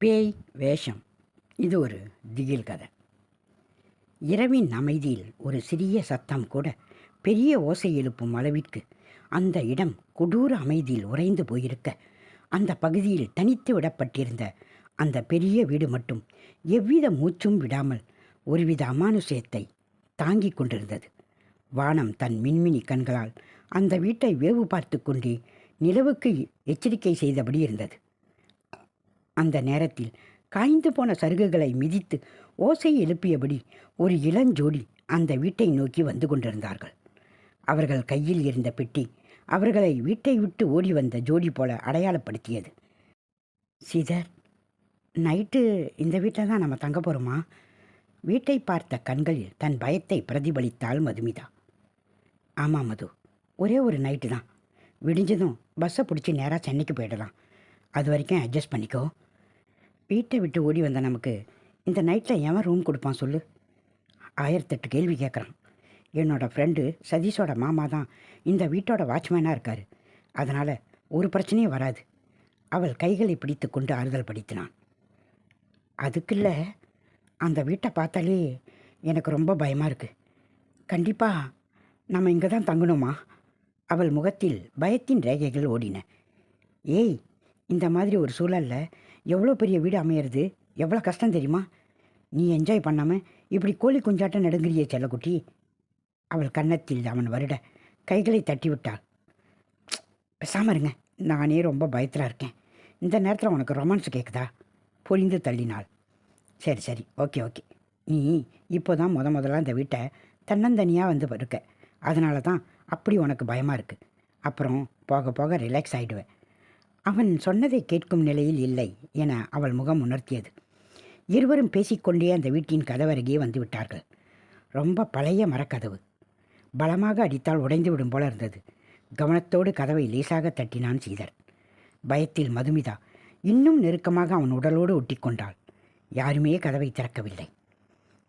பேய் வேஷம். இது ஒரு திகில் கதை. இரவின் அமைதியில் ஒரு சிறிய சத்தம் கூட பெரிய ஓசை எழுப்பும் அளவிற்கு அந்த இடம் கொடூர அமைதியில் உறைந்து போயிருக்க அந்த பகுதியில் தனித்து விடப்பட்டிருந்த அந்த பெரிய வீடு மட்டும் எவ்வித மூச்சும் விடாமல் ஒருவித அமானுஷ்யத்தை தாங்கிக் கொண்டிருந்தது. வானம் தன் மின்மினி கண்களால் அந்த வீட்டை வேவு பார்த்து கொண்டே நிலவுக்கு எச்சரிக்கை செய்தபடி இருந்தது. அந்த நேரத்தில் காய்ந்து போன சருகுகளை மிதித்து ஓசை எழுப்பியபடி ஒரு இளஞ்சோடி அந்த வீட்டை நோக்கி வந்து கொண்டிருந்தார்கள். அவர்கள் கையில் இருந்த பெட்டி அவர்களை வீட்டை விட்டு ஓடி வந்த ஜோடி போல அடையாளப்படுத்தியது. சீதர் நைட்டு இந்த வீட்டில் தான் நம்ம தங்க போகிறோமா வீட்டை பார்த்த கண்களில் தன் பயத்தை பிரதிபலித்தாள் மதுமிதா. ஆமாம் மது ஒரே ஒரு நைட்டு தான். விடிஞ்சதும் பஸ்ஸை பிடிச்சி நேராக சென்னைக்கு போயிடலாம். அது வரைக்கும் அட்ஜஸ்ட் பண்ணிக்கோ. வீட்டை விட்டு ஓடி வந்த நமக்கு இந்த நைட்டில் எவன் ரூம் கொடுப்பான் சொல்லு? ஆயிரத்தெட்டு கேள்வி கேட்குறான் என்னோடய ஃப்ரெண்டு சதீஷோட மாமா தான் இந்த வீட்டோட வாட்ச்மேனாக இருக்கார். அதனால் ஒரு பிரச்சனையும் வராது. அவள் கைகளை பிடித்து கொண்டு ஆறுதல் படுத்தினான். அதுக்குள்ள அந்த வீட்டை பார்த்தாலே எனக்கு ரொம்ப பயமாக இருக்குது கண்டிப்பாக நம்ம இங்கே தான் தங்கணுமா? அவள் முகத்தில் பயத்தின் ரேகைகள் ஓடின. ஏய் இந்த மாதிரி ஒரு சூழலில் எவ்வளோ பெரிய வீடு அமையிறது? எவ்வளோ கஷ்டம் தெரியுமா? நீ என்ஜாய் பண்ணாமல் இப்படி கோழி குஞ்சாட்டம் நடுங்கிறிய செல்லக்குட்டி. அவள் கன்னத்தில் அவன் வருட கைகளை தட்டி விட்டாள். பேசாமல் இருங்க. நானே ரொம்ப பயத்தில் இருக்கேன். இந்த நேரத்தில் உனக்கு ரொமான்ஸ் கேட்குதா பொழிந்து தள்ளினாள். சரி சரி. Okay okay. நீ இப்போ தான் முத முதல்ல இந்த வீட்டை தன்னந்தனியாக வந்து இருக்க அதனால தான் அப்படி உனக்கு பயமாக இருக்குது அப்புறம் போக போக ரிலாக்ஸ் ஆகிடுவேன் அவன் சொன்னதை கேட்கும் நிலையில் இல்லை என அவள் முகம் உணர்த்தியது. இருவரும் பேசிக்கொண்டே அந்த வீட்டின் கதவருகே வந்துவிட்டார்கள். ரொம்ப பழைய மரக்கதவு. பலமாக அடித்தால் உடைந்து விடும் போல இருந்தது. கவனத்தோடு கதவை லேசாக தட்டினான் சீதர். பயத்தில் மதுமிதா இன்னும் நெருக்கமாக அவன் உடலோடு ஒட்டிக்கொண்டாள். யாருமே கதவை திறக்கவில்லை.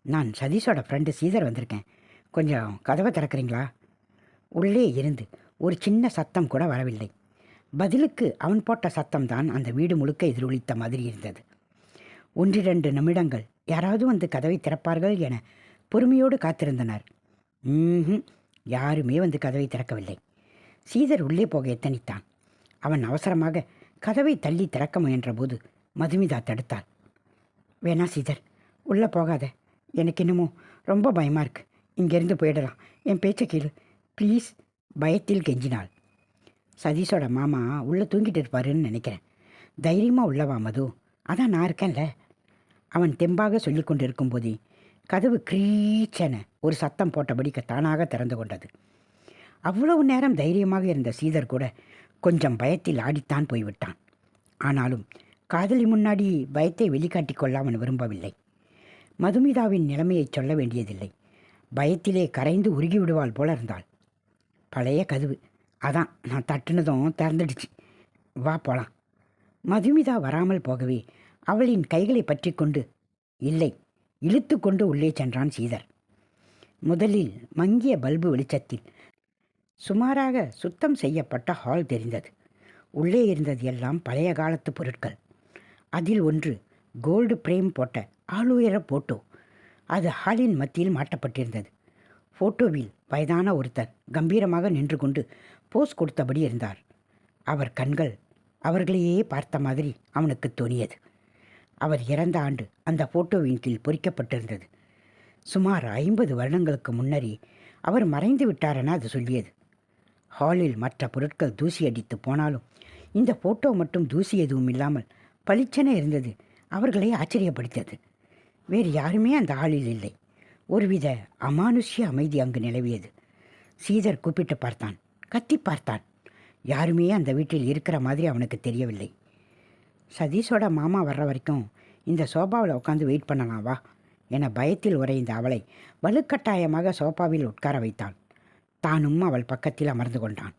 நான் சதீஷோட ஃப்ரெண்டு சீதர் வந்திருக்கேன். கொஞ்சம் கதவை திறக்கிறீங்களா? உள்ளே இருந்து ஒரு சின்ன சத்தம் கூட வரவில்லை. பதிலுக்கு அவன் போட்ட சத்தம்தான் அந்த வீடு முழுக்க எதிரொலித்த மாதிரி இருந்தது. ஒன்றிரண்டு நிமிடங்கள். யாராவது வந்து கதவை திறப்பார்கள் என பொறுமையோடு காத்திருந்தனர். ம்ஹும். யாருமே வந்து கதவை திறக்கவில்லை. சீதர் உள்ளே போக எத்தனித்தான். அவன் அவசரமாக கதவை தள்ளி திறக்க முயன்றபோது மதுமிதா தடுத்தாள். வேணா சீதர் உள்ளே போகாத. எனக்கு என்னமோ ரொம்ப பயமாக இருக்கு. இங்கேருந்து போயிடலாம். என் பேச்சை கேளு. ப்ளீஸ். பயத்தில் கெஞ்சினாள். சதீஷோட மாமா உள்ளே தூங்கிட்டு இருப்பாருன்னு நினைக்கிறேன். தைரியமாக உள்ளவா மது? அதான் நான் இருக்கேன்ல. அவன் தெம்பாக சொல்லி கொண்டு இருக்கும்போதே கதவு க்ரீச்சென ஒரு சத்தம் போட்டபடிக்கு தானாக திறந்து கொண்டது. அவ்வளவு நேரம் தைரியமாக இருந்த சீதர் கூட கொஞ்சம் பயத்தில் ஆடித்தான் போய்விட்டான். ஆனாலும் காதலி முன்னாடி பயத்தை வெளிக்காட்டி கொள்ள அவன் விரும்பவில்லை. மதுமிதாவின் நிலைமையை சொல்ல வேண்டியதில்லை. பயத்திலே கரைந்து உருகி விடுவாள் போல இருந்தாள். பழைய கதவு. அதான் நான் தட்டுனதும் திறந்துடுச்சு. வா போலாம். மதுமிதா வராமல் போகவே அவளின் கைகளை பற்றி கொண்டு இல்லை இழுத்து கொண்டு உள்ளே சென்றான் சீதர். முதலில் மங்கிய பல்பு வெளிச்சத்தில் சுமாராக சுத்தம் செய்யப்பட்ட ஹால் தெரிந்தது. உள்ளே இருந்தது எல்லாம் பழைய காலத்து பொருட்கள். அதில் ஒன்று கோல்டு பிரேம் போட்ட ஆளுயர போட்டோ. அது ஹாலின் மத்தியில் மாட்டப்பட்டிருந்தது. ஃபோட்டோவில் வயதான ஒருத்தர் கம்பீரமாக நின்று கொண்டு போஸ் கொடுத்தபடி இருந்தார். அவர் கண்கள் அவர்களையே பார்த்த மாதிரி அவனுக்கு தோணியது. அவர் இறந்த ஆண்டு அந்த ஃபோட்டோவின் கீழ் பொறிக்கப்பட்டிருந்தது. சுமார் ஐம்பது வருடங்களுக்கு முன்னரே அவர் மறைந்து விட்டாரென அது சொல்லியது. ஹாலில் மற்ற பொருட்கள் தூசி அடித்து போனாலும் இந்த ஃபோட்டோ மட்டும் தூசி எதுவும் இல்லாமல் பளிச்சென இருந்தது அவர்களை ஆச்சரியப்படுத்தியது. வேறு யாருமே அந்த ஹாலில் இல்லை. ஒருவித அமானுஷ்ய அமைதி அங்கு நிலவியது. சீதர் கூப்பிட்டு பார்த்தான். கத்தி பார்த்தான். யாருமே அந்த வீட்டில் இருக்கிற மாதிரி அவனுக்கு தெரியவில்லை. சதீஷோட மாமா வர்ற வரைக்கும் இந்த சோபாவில் உட்காந்து வெயிட் பண்ணலாம் வா என பயத்தில் உறைந்த அவளை வலுக்கட்டாயமாக சோபாவில் உட்கார வைத்தான். தானும் அவள் பக்கத்தில் அமர்ந்து கொண்டான்.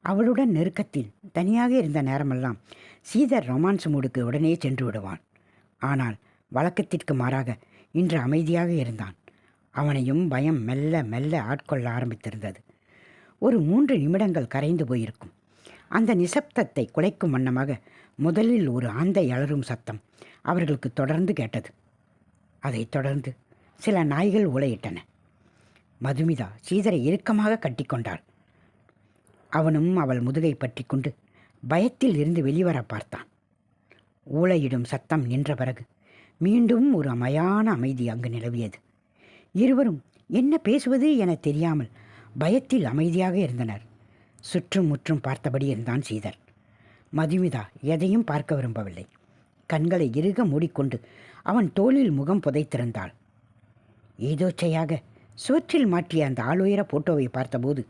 அவளுடன் நெருக்கத்தில் தனியாக இருந்த நேரமெல்லாம் சீதர் ரொமான்ஸ் மூடுக்கு உடனே சென்று விடுவான். ஆனால் வழக்கத்திற்கு மாறாக இன்று அமைதியாக இருந்தான். அவனையும் பயம் மெல்ல மெல்ல ஆட்கொள்ள ஆரம்பித்திருந்தது. ஒரு மூன்று நிமிடங்கள் கரைந்து போயிருக்கும். அந்த நிசப்தத்தை குலைக்கும் வண்ணமாக முதலில் ஒரு ஆந்தை அலறும் சத்தம் அவர்களுக்கு தொடர்ந்து கேட்டது. அதைத் தொடர்ந்து சில நாய்கள் ஊளையிட்டன. மதுமிதா சீதரை இறுக்கமாக கட்டிக்கொண்டாள் அவனும் அவள் முதுகை பற்றி கொண்டு பயத்தில் இருந்து வெளிவர பார்த்தான். ஊளையிடும் சத்தம் நின்ற பிறகு மீண்டும் ஒரு அமையான அமைதி அங்கு நிலவியது. இருவரும் என்ன பேசுவது என தெரியாமல் பயத்தில் அமைதியாக இருந்தனர். சுற்றும் முற்றும் பார்த்தபடி இருந்தான் சீதர். மதுமிதா எதையும் பார்க்க விரும்பவில்லை. கண்களை இறுக மூடிக்கொண்டு அவன் தோளில் முகம் புதைத்திருந்தாள். ஏதோச்சையாக சுவற்றில் மாட்டிய அந்த ஆளுயர போட்டோவை பார்த்தபோது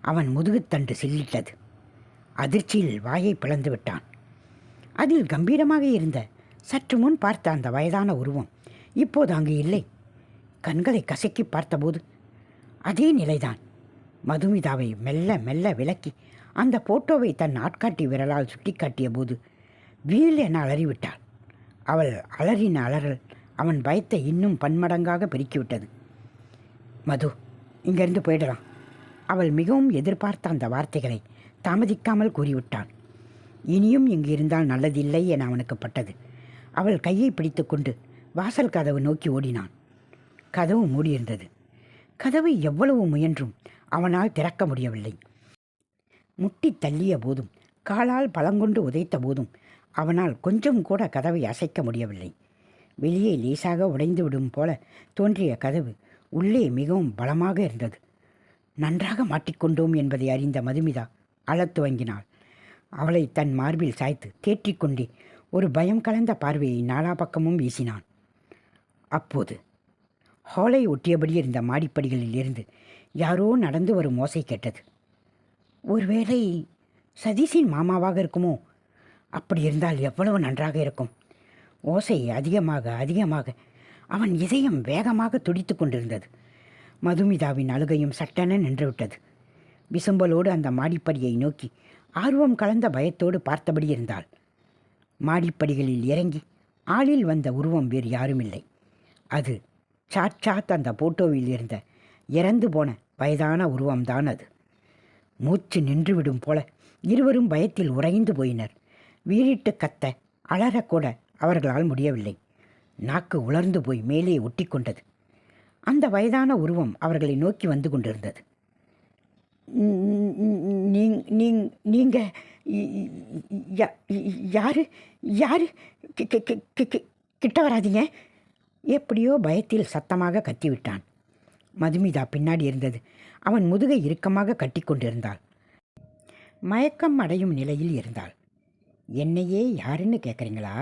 அவன் முதுகுத்தண்டு சில்லிட்டது. அதிர்ச்சியில் வாயை பிளந்து விட்டான். அதில் கம்பீரமாக இருந்த சற்று முன் பார்த்த அந்த வயதான உருவம் இப்போது அங்கு இல்லை. கண்களை கசக்கி பார்த்தபோது அதே நிலைதான். மதுமிதாவை மெல்ல மெல்ல விலக்கி அந்த போட்டோவை தன் ஆட்காட்டி விரலால் சுட்டிக்காட்டிய போது வீல் என அலறிவிட்டாள். அவள் அலறின அலறல் அவன் பயத்தை இன்னும் பன்மடங்காக பெருக்கிவிட்டது. மது இங்கிருந்து போயிடலாம். அவள் மிகவும் எதிர்பார்த்த அந்த வார்த்தைகளை தாமதிக்காமல் கூறிவிட்டான் இனியும் இங்கு இருந்தால் நல்லதில்லை என அவனுக்கு பட்டது. அவள் கையை பிடித்துக்கொண்டு வாசல் கதவு நோக்கி ஓடினான். கதவு மூடியிருந்தது. கதவை எவ்வளவு முயன்றும் அவனால் திறக்க முடியவில்லை. முட்டி தள்ளிய போதும் காலால் பலங்கொண்டு உதைத்த போதும் அவனால் கொஞ்சம் கூட கதவை அசைக்க முடியவில்லை. வெளியே லேசாக உடைந்து விடும் போல தோன்றிய கதவு உள்ளே மிகவும் பலமாக இருந்தது. நன்றாக மாட்டிக்கொண்டோம் என்பதை அறிந்த மதுமிதா அழத் துவங்கினாள். அவளை தன் மார்பில் சாய்த்து தேற்றிக்கொண்டே ஒரு பயம் கலந்த பார்வையை நாலா பக்கமும் வீசினான். அப்போது ஹாலை ஒட்டியபடி இருந்த மாடிப்படிகளில் இருந்து யாரோ நடந்து வரும் ஓசை கேட்டது. ஒருவேளை சதீஷின் மாமாவாக இருக்குமோ? அப்படி இருந்தால் எவ்வளவு நன்றாக இருக்கும்? ஓசை அதிகமாக அதிகமாக. அவன் இதயம் வேகமாக துடித்து கொண்டிருந்தது. மதுமிதாவின் அழுகையும் சட்டென நின்றுவிட்டது. விசும்பலோடு அந்த மாடிப்படியை நோக்கி ஆர்வம் கலந்த பயத்தோடு பார்த்தபடி இருந்தாள். மாடிப்படிகளில் இறங்கி ஆளில் வந்த உருவம் வேறு யாருமில்லை. அது சாட்சாத் அந்த போட்டோவில் இருந்த இறந்து போன வயதான உருவம்தான் அது. மூச்சு நின்றுவிடும் போல இருவரும் பயத்தில் உறைந்து போயினர். வீறிட்டு கத்த அலறக்கூட அவர்களால் முடியவில்லை. நாக்கு உலர்ந்து போய் மேலே ஒட்டிக்கொண்டது அந்த வயதான உருவம் அவர்களை நோக்கி வந்து கொண்டிருந்தது. நீங்கள் யாரு யாரு? கி- கி- கி- கிட்ட வராதீங்க. எப்படியோ பயத்தில் சத்தமாக கத்திவிட்டான். மதுமிதா பின்னாடி இருந்தது. அவன் முதுகை இறுக்கமாக கட்டி கொண்டிருந்தாள். மயக்கம் அடையும் நிலையில் இருந்தாள். என்னையே யாருன்னு கேட்குறீங்களா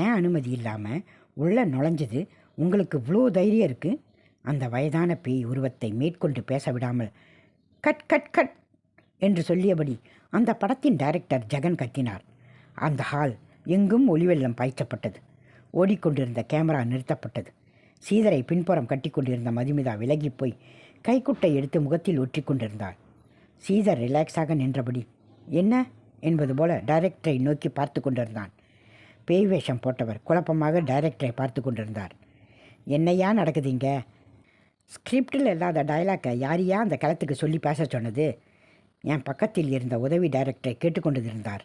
ஏன் அனுமதி இல்லாமல் உள்ளே நுழைஞ்சது? உங்களுக்கு இவ்வளோ தைரியம் இருக்குது அந்த வயதான பேய் உருவத்தை மேற்கொண்டு பேச விடாமல் கட் கட் கட் என்று சொல்லியபடி அந்த படத்தின் டைரக்டர் ஜெகன் கத்தினார். அந்த ஹால் எங்கும் ஒளிவெள்ளம் பாய்ச்சப்பட்டது. ஓடிக்கொண்டிருந்த கேமரா நிறுத்தப்பட்டது. சீதரை பின்புறம் கட்டிக்கொண்டிருந்த மதுமிதா விலகிப் போய் கைக்குட்டை எடுத்து முகத்தில் ஒற்றி கொண்டிருந்தாள். சீதர் ரிலாக்ஸாக நின்றபடி என்ன? என்பது போல டைரக்டரை நோக்கி பார்த்து கொண்டிருந்தான். பேய் வேஷம் போட்டவர் குழப்பமாக டைரக்டரை பார்த்து கொண்டிருந்தார். என்னையா நடக்குதுங்க ஸ்கிரிப்டில் இல்லாத டயலாக்கை யாரையா அந்த களத்துக்கு சொல்லி பேச சொன்னது? என் பக்கத்தில் இருந்த உதவி டைரக்டரை கேட்டுக்கொண்டிருந்தார்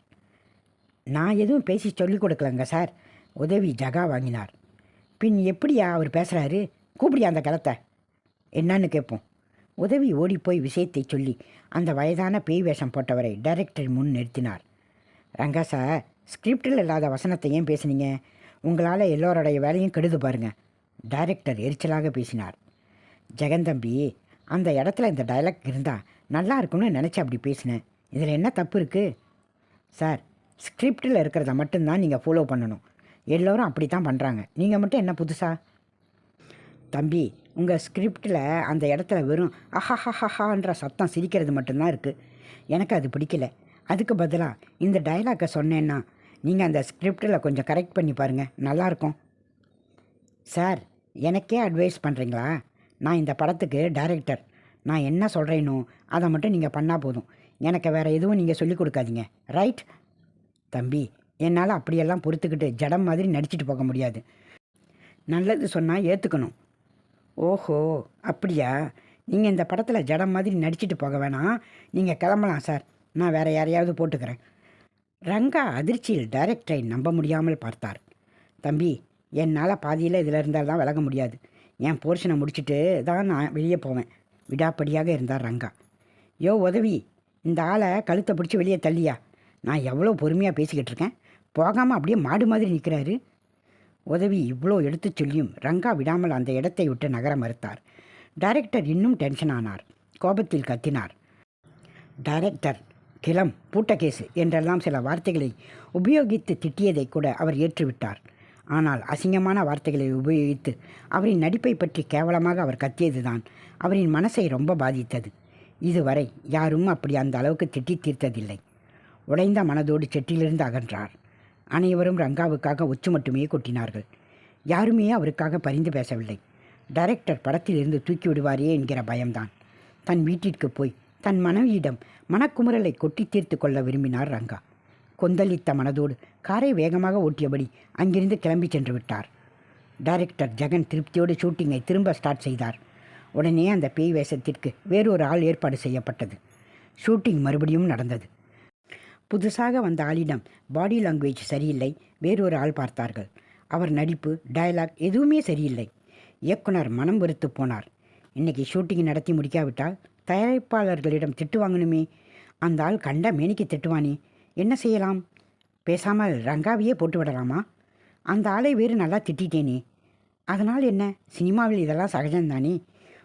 நான் எதுவும் பேசி சொல்லிக் கொடுக்கலங்க சார். உதவி ஜகா வாங்கினார். பின் எப்படியா அவர் பேசுகிறாரு கூப்பிடியா அந்த களத்தை என்னன்னு கேட்போம். உதவி ஓடிப்போய் விஷயத்தை சொல்லி அந்த வயதான பேய் வேஷம் போட்டவரை டைரக்டர் முன் நிறுத்தினார். ரங்கா சார் ஸ்கிரிப்டில் இல்லாத வசனத்தை ஏன் பேசுனீங்க? உங்களால் எல்லோருடைய வேலையும் கெடுது பாருங்கள் டைரக்டர் எரிச்சலாக பேசினார். ஜெகந்தம்பி அந்த இடத்துல இந்த டைலாக் இருந்தால் நல்லா இருக்கும்னு நினச்சி அப்படி பேசினேன் இதில் என்ன தப்பு இருக்குது சார் ஸ்கிரிப்டில் இருக்கிறத மட்டும்தான் நீங்கள் ஃபாலோ பண்ணணும். எல்லோரும் அப்படி தான் பண்ணுறாங்க நீங்கள் மட்டும் என்ன புதுசா? தம்பி உங்கள் ஸ்கிரிப்டில் அந்த இடத்துல வெறும் அஹஹஹஹான்ற சத்தம் சிரிக்கிறது மட்டும்தான் இருக்குது எனக்கு அது பிடிக்கல. அதுக்கு பதிலாக இந்த டைலாக்கை சொன்னேன்னா நீங்கள் அந்த ஸ்கிரிப்டில் கொஞ்சம் கரெக்ட் பண்ணி பாருங்கள் நல்லாயிருக்கும். சார் எனக்கே அட்வைஸ் பண்ணுறீங்களா நான் இந்த படத்துக்கு டைரக்டர் நான் என்ன சொல்கிறேனோ அதை மட்டும் நீங்கள் பண்ணால் போதும். எனக்கு வேறு எதுவும் நீங்கள் சொல்லிக் கொடுக்காதீங்க. ரைட் தம்பி என்னால் அப்படியெல்லாம் பொறுத்துக்கிட்டு ஜடம் மாதிரி நடிச்சிட்டு போக முடியாது. நல்லது சொன்னால் ஏற்றுக்கணும் ஓஹோ அப்படியா? நீங்கள் இந்த படத்தில் ஜடம் மாதிரி நடிச்சிட்டு போக வேணாம். நீங்கள் கிளம்பலாம் சார். நான் வேறு யாரையாவது போட்டுக்கிறேன். ரங்கா அதிர்ச்சியில் டைரக்டரை நம்ப முடியாமல் பார்த்தார். தம்பி என்னால் பாதியில் இதில் இருந்தால் தான் விலக முடியாது. என் போர்ஷனை முடிச்சுட்டு தான் நான் வெளியே போவேன். விடாப்படியாக இருந்தார் ரங்கா. யோ உதவி இந்த ஆளை கழுத்தை பிடிச்சி வெளியே தள்ளியா? நான் எவ்வளோ பொறுமையாக பேசிக்கிட்டு இருக்கேன். போகாமல் அப்படியே மாடு மாதிரி நிற்கிறாரு உதவி இவ்வளோ எடுத்துச் சொல்லியும் ரங்கா விடாமல் அந்த இடத்தை விட்டு நகர மறுத்தார். டைரக்டர் இன்னும் டென்ஷன் ஆனார். கோபத்தில் கத்தினார். டைரக்டர் கிளம் பூட்டகேசு என்றெல்லாம் சில வார்த்தைகளை உபயோகித்து திட்டியதை கூட அவர் ஏற்றுவிட்டார். ஆனால் அசிங்கமான வார்த்தைகளை உபயோகித்து அவரின் நடிப்பை பற்றி கேவலமாக அவர் கத்தியதுதான் அவரின் மனசை ரொம்ப பாதித்தது. இதுவரை யாரும் அப்படி அந்த அளவுக்கு திட்டி தீர்த்ததில்லை. உடைந்த மனதோடு செட்டிலிருந்து அகன்றார். அனைவரும் ரங்காவுக்காக ஒச்சு மட்டுமே கொட்டினார்கள். யாருமே அவருக்காக பரிந்து பேசவில்லை. டைரக்டர் படத்திலிருந்து தூக்கி விடுவாரே என்கிற பயம்தான். தன் வீட்டிற்கு போய் தன் மனைவியிடம் மனக்குமுறலை கொட்டி தீர்த்து கொள்ள விரும்பினார் ரங்கா. கொந்தளித்த மனதோடு காரை வேகமாக ஓட்டியபடி அங்கிருந்து கிளம்பி சென்று விட்டார். டைரக்டர் ஜெகன் திருப்தியோடு ஷூட்டிங்கை திரும்ப ஸ்டார்ட் செய்தார். உடனே அந்த பேய் வேஷத்திற்கு வேறொரு ஆள் ஏற்பாடு செய்யப்பட்டது. ஷூட்டிங் மறுபடியும் நடந்தது. புதுசாக வந்த ஆளிடம் பாடி லாங்குவேஜ் சரியில்லை. வேறொரு ஆள் பார்த்தார்கள். அவர் நடிப்பு டயலாக் எதுவுமே சரியில்லை. இயக்குனர் மனம் வெறுத்து போனார். இன்னைக்கு ஷூட்டிங் நடத்தி முடிக்காவிட்டால் தயாரிப்பாளர்களிடம் திட்டு வாங்கணுமே. அந்த ஆள் கண்ட மேனிக்கு திட்டுவானே. என்ன செய்யலாம்? பேசாமல் ரங்காவையே போட்டு விடலாமா? அந்த ஆளை வேறு நல்லா திட்டிட்டேனே. அதனால் என்ன? சினிமாவில் இதெல்லாம் சகஜம்தானே?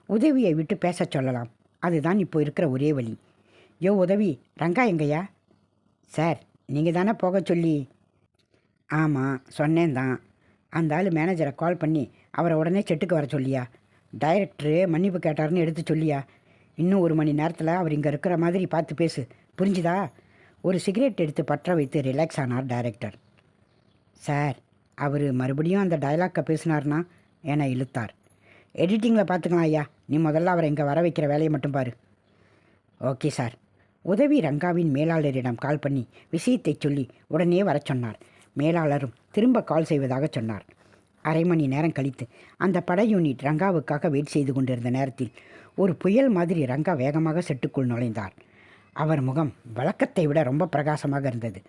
உதவியை விட்டு பேச சொல்லலாம். அதுதான் இப்போ இருக்கிற ஒரே வழி. யோ உதவி ரங்கா எங்கய்யா? சார் நீங்கள் தானே போக சொல்லி? ஆமாம் சொன்னேன் தான். அந்த ஆள் மேனேஜரை கால் பண்ணி அவரை உடனே செட்டுக்கு வர சொல்லியா? டைரக்டரு மன்னிப்பு கேட்டாருன்னு எடுத்து சொல்லியா? இன்னும் ஒரு மணி நேரத்தில் அவர் இங்கே இருக்கிற மாதிரி பார்த்து பேசு. புரிஞ்சுதா? ஒரு சிகரெட் எடுத்து பற்ற வைத்து ரிலாக்ஸ் ஆனார் டைரக்டர் சார் அவர் மறுபடியும் அந்த டைலாக்கை பேசினார்னா என இழுத்தார். எடிட்டிங்கில் பார்த்துக்கலாம் ஐயா. நீ முதல்ல அவரை இங்கே வர வைக்கிற வேலையை மட்டும் பாரு. Okay sir. உதவி ரங்காவின் மேலாளரிடம் கால் பண்ணி விஷயத்தை சொல்லி உடனே வரச் சொன்னார். மேலாளரும் திரும்ப கால் செய்வதாக சொன்னார். அரை மணி நேரம் கழித்து அந்த பட யூனிட் ரங்காவுக்காக வெயிட் செய்து கொண்டிருந்த நேரத்தில் ஒரு புயல் மாதிரி ரங்கா வேகமாக செட்டுக்குள் நுழைந்தார். அவர் முகம் வழக்கத்தை விட ரொம்ப பிரகாசமாக இருந்தது.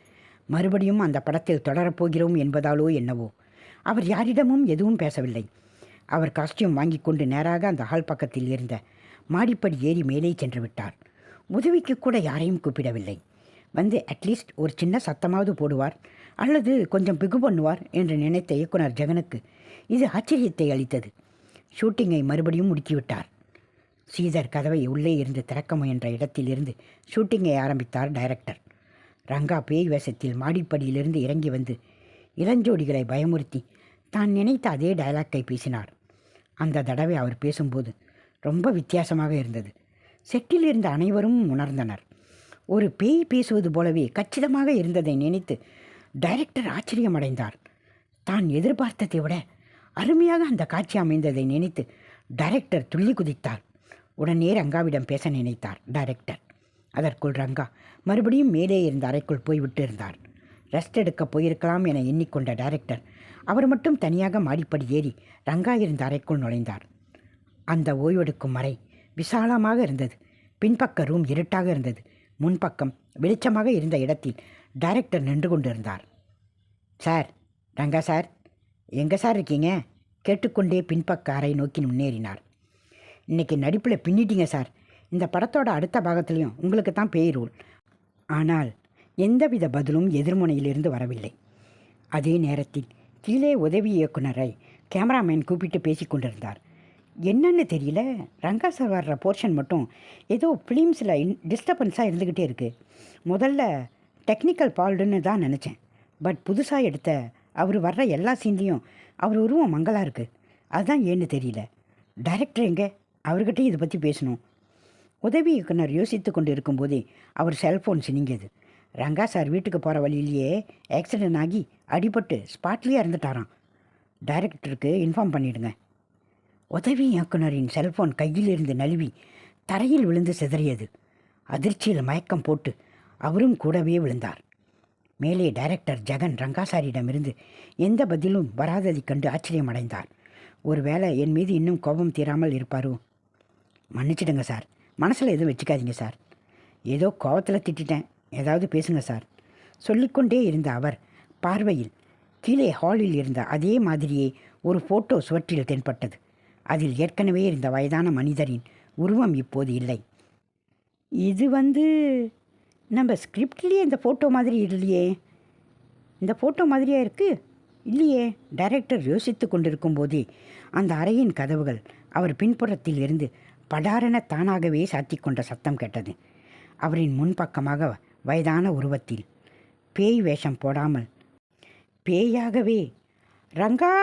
மறுபடியும் அந்த படத்தில் தொடரப்போகிறோம் என்பதாலோ என்னவோ. அவர் யாரிடமும் எதுவும் பேசவில்லை. அவர் காஸ்டியூம் வாங்கி கொண்டு நேராக அந்த ஹால் பக்கத்தில் இருந்த மாடிப்படி ஏறி மேலே சென்று விட்டார். உதவிக்கு கூட யாரையும் கூப்பிடவில்லை. வந்து அட்லீஸ்ட் ஒரு சின்ன சத்தமாவது போடுவார். அல்லது கொஞ்சம் பிகு பண்ணுவார் என்று நினைத்த இயக்குனர் ஜெகனுக்கு இது ஆச்சரியத்தை அளித்தது. ஷூட்டிங்கை மறுபடியும் முடுக்கிவிட்டார். ஸ்ரீதர் கதவை உள்ளே இருந்து திறக்க முயன்ற இடத்தில் இருந்து ஷூட்டிங்கை ஆரம்பித்தார் டைரக்டர் ரங்கா பேய் வேஷத்தில் மாடிப்படியிலிருந்து இறங்கி வந்து இளஞ்சோடிகளை பயமுறுத்தி தான் நினைத்த அதே டயலாக்கை பேசினார். அந்த தடவை அவர் பேசும்போது ரொம்ப வித்தியாசமாக இருந்தது. செட்டில் இருந்த அனைவரும் உணர்ந்தனர். ஒரு பேய் பேசுவது போலவே கச்சிதமாக இருந்ததை நினைத்து டைரக்டர் ஆச்சரியமடைந்தார். தான் எதிர்பார்த்ததை விட அருமையாக அந்த காட்சி அமைந்ததை நினைத்து டைரக்டர் துள்ளி குதித்தார். உடனே ரங்காவிடம் பேச நினைத்தார் டைரக்டர். அதற்குள் ரங்கா மறுபடியும் மேலே இருந்த அறைக்குள் போய்விட்டு இருந்தார் ரெஸ்ட் எடுக்க போயிருக்கலாம் என எண்ணிக்கொண்ட டைரக்டர் அவர் மட்டும் தனியாக மாடிப்படி ஏறி ரங்கா இருந்த அறைக்குள் நுழைந்தார். அந்த ஓய்வெடுக்கும் அறை விசாலமாக இருந்தது. பின்பக்க ரூம் இருட்டாக இருந்தது. முன்பக்கம் வெளிச்சமாக இருந்த இடத்தில் டைரக்டர் நின்று கொண்டிருந்தார். சார் ரங்கா சார் எங்கே சார் இருக்கீங்க? கேட்டுக்கொண்டே பின்பக்க அறை நோக்கி முன்னேறினார். இன்னைக்கு நடிப்பில் பின்னிட்டீங்க சார். இந்த படத்தோட அடுத்த பாகத்துலேயும் உங்களுக்கு தான் பேய் ரோல் ஆனால் எந்தவித பதிலும் எதிர்முனையிலிருந்து வரவில்லை. அதே நேரத்தில் கீழே உதவி இயக்குனரை கேமராமேன் கூப்பிட்டு பேசி கொண்டிருந்தார். என்னன்னு தெரியல. ரங்கா சார் வர்ற போர்ஷன் மட்டும் ஏதோ ஃபிலிம்ஸில் இன் டிஸ்டர்பன்ஸாக இருந்துக்கிட்டே இருக்குது முதல்ல டெக்னிக்கல் பால்டுன்னு தான் நினச்சேன். பட் புதுசாக எடுத்த அவர் வர்ற எல்லா சீன்லேயும் அவர் உருவம் மங்களாக இருக்குது அதுதான் ஏன்னு தெரியல. டைரக்டர் எங்கே? அவர்கிட்டயும் இதை பற்றி பேசணும். உதவி இயக்குனர் யோசித்து கொண்டு இருக்கும்போதே அவர் செல்ஃபோன் சினிங்கியது. ரங்கா சார் வீட்டுக்கு போகிற வழியிலேயே ஆக்சிடென்ட் ஆகி அடிபட்டு ஸ்பாட்லேயே இறந்துட்டாராம். டைரக்டருக்கு இன்ஃபார்ம் பண்ணிவிடுங்க உதவி இயக்குனரின் செல்போன் கையிலிருந்து நழுவி தரையில் விழுந்து சிதறியது. அதிர்ச்சியில் மயக்கம் போட்டு அவரும் கூடவே விழுந்தார். மேலே டைரக்டர் ஜெகன் ரங்காசாரியிடமிருந்து எந்த பதிலும் வராததை கண்டு ஆச்சரியமடைந்தார். ஒருவேளை என் மீது இன்னும் கோபம் தீராமல் இருப்பாரோ? மன்னிச்சிடுங்க சார். மனசில் எதுவும் வச்சுக்காதீங்க சார். ஏதோ கோபத்தில் திட்டிட்டேன். ஏதாவது பேசுங்க சார். சொல்லிக்கொண்டே இருந்த அவர் பார்வையில் கீழே ஹாலில் இருந்த அதே மாதிரியே ஒரு ஃபோட்டோ சுவற்றில் தென்பட்டது. அதில் ஏற்கனவே இருந்த வயதான மனிதரின் உருவம் இப்போது இல்லை. இது வந்து நம்ம ஸ்கிரிப்ட்லேயே இந்த ஃபோட்டோ மாதிரி இல்லையே? இந்த ஃபோட்டோ மாதிரியா இருக்கு? இல்லையே. டைரக்டர் யோசித்து கொண்டிருக்கும் போதே அந்த அறையின் கதவுகள் அவர் பின்புறத்தில் இருந்து படாரென தானாகவே சாத்தி கொண்ட சத்தம் கேட்டது. அவரின் முன்பக்கமாக வயதான உருவத்தில் பேய் வேஷம் போடாமல் பேயாகவே ரங்கா